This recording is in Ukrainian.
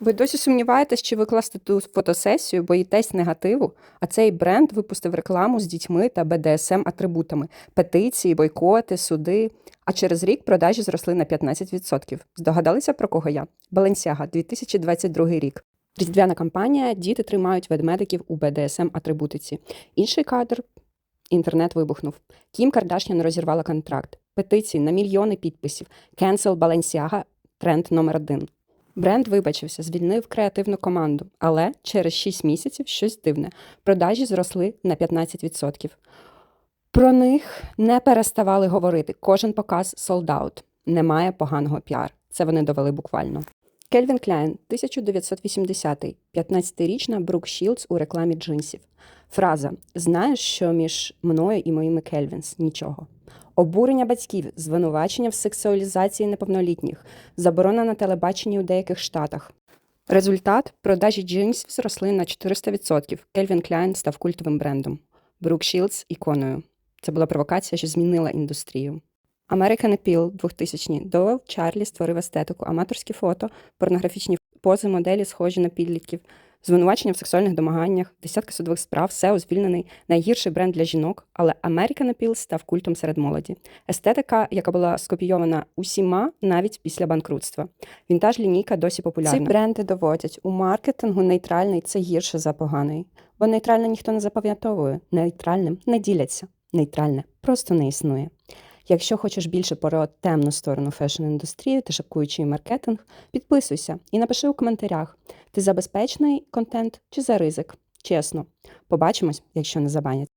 Ви досі сумніваєтесь, чи викласти ту фотосесію, боїтесь негативу? А цей бренд випустив рекламу з дітьми та БДСМ атрибутами, петиції, бойкоти, суди. А через рік продажі зросли на 15%. Здогадалися про кого я? Balenciaga, 2022 рік. Різдвяна кампанія Діти тримають ведмедиків у БДСМ атрибутиці. Інший кадр інтернет вибухнув. Кім Кардашян розірвала контракт. Петиції на мільйони підписів. Cancel Balenciaga – тренд номер один. Бренд вибачився, звільнив креативну команду, але через 6 місяців щось дивне. Продажі зросли на 15%. Про них не переставали говорити. Кожен показ out. Немає поганого піар. Це вони довели буквально. Кельвін Кляйн, 1980-й, 15-річна Брук Шілдс у рекламі джинсів. Фраза Знаєш, що між мною і моїми Кельвінс? Нічого. Обурення батьків, звинувачення в сексуалізації неповнолітніх, заборона на телебаченні у деяких штатах. Результат продажі джинсів зросли на 400%. Кельвін Кляйн став культовим брендом. Брук Шілдс – іконою. Це була провокація, що змінила індустрію. American Appeal 2000 Доуел Чарлі створив естетику, аматорські фото, порнографічні пози моделі, схожі на підлітків, звинувачення в сексуальних домаганнях, десятки судових справ, SEO звільнений, найгірший бренд для жінок, але American Appeal став культом серед молоді. Естетика, яка була скопійована усіма навіть після банкрутства. Вінтаж лінійка досі популярна. Ці бренди доводять, у маркетингу нейтральний це гірше за поганий. Бо нейтральне ніхто не запам'ятовує, нейтральним не діляться. Нейтральне просто не існує. Якщо хочеш більше про темну сторону фешн-індустрії та шапкуючий маркетинг, підписуйся і напиши у коментарях, ти за безпечний контент чи за ризик. Чесно, побачимось, якщо не забанять.